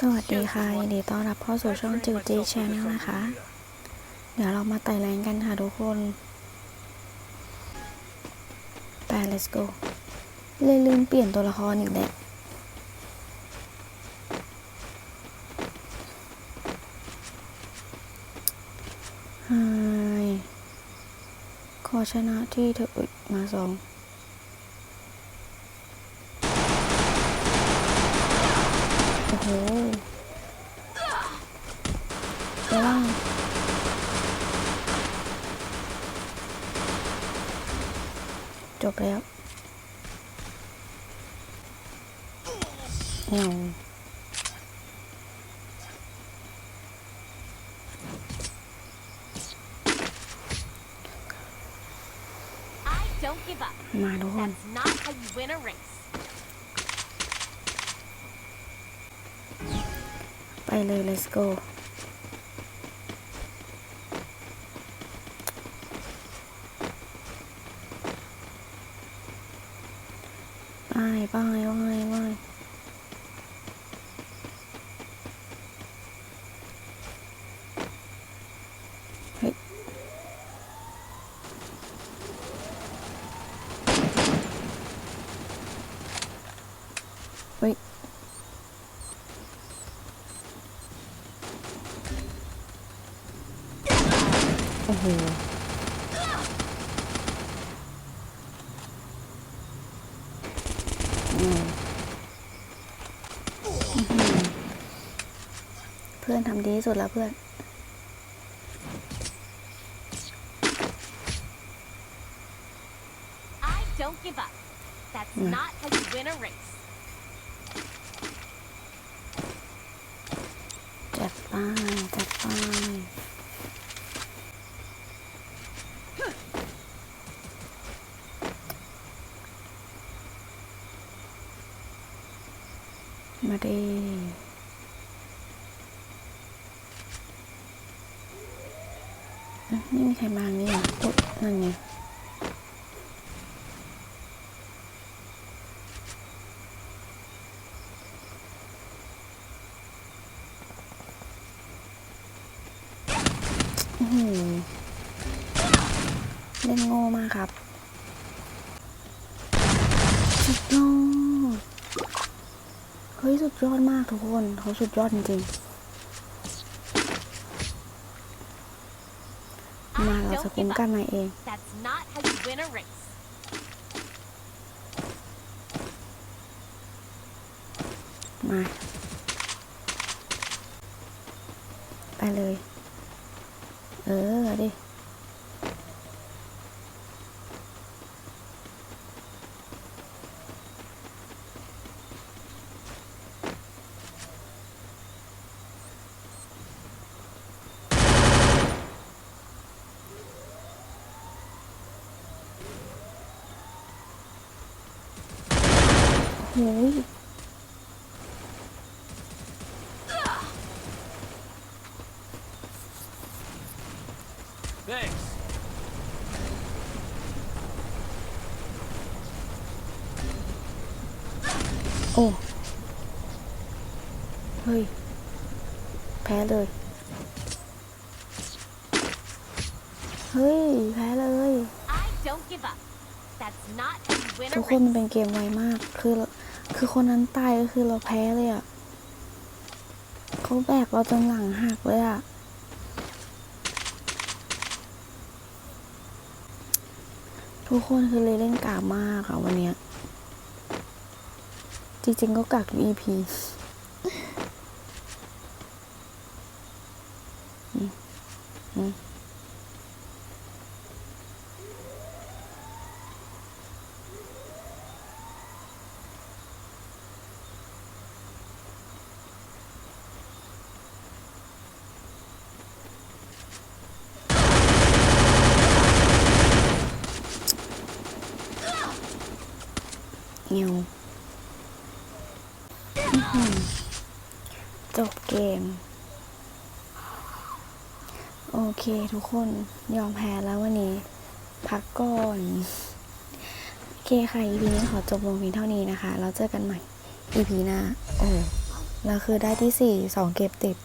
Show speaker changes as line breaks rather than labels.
สวัสดีค่ะยินดีต้อนรับเข้าสู่ช่องจิวจีชแนลนะคะ เดี๋ยวเรามาไต่แรงกันค่ะทุกคนไป let's go เลยลืมเปลี่ยนตัวละครอีกแล้วไฮขอชนะที่เธออุ๊ยมาสอง อ้โหระวังจบแล้วเหี่ยว
I don't give up.
มาทุกคน Kylie, let's go. Bye, bye, bye, bye. โอ้โหอืมอื้อหือเพื่อนทำดีที่สุดแล้วเพื่อน
I don't give up. That's
Mm.
not how you win a race.
จัดไปจัดไป มาดีไม่มีใครมานี่หรออุ๊ยนั่นไงเล่นโง่มากครับสุดยอด ฮ้ย สุดยอดมากทุกคน เขาสุดยอดจริงๆ มาเราจะคุ้มกันมาเอง มา ไปเลย เออดิ โอ้ย
Thanks.
โอ้เฮ้ยแพ้เลยเฮ้ยแพ้เลย
I don't give up. That's not how you win
ทุกคนมันเป็นเกมไวมาก คือ คือคนนั้นตายก็คือเราแพ้เลยอะ่ะเขาแบกเราจนหลังหักเลยอะ่ะ ทุกคนคือเลยเล่นกากมากค่ะวันเนี้ย จริงๆก็กากทุก EP อืมอืมเงียวอื้อหือ จบเกม โอเคทุกคนยอมแพ้แล้ววันนี้ พักก่อน โอเคค่ะ EP นี้ขอจบลงเพียงเท่านี้นะคะ แล้วเจอกันใหม่ EP หน้า โอ้แล้วคือได้ที่สี่สองเก็บติด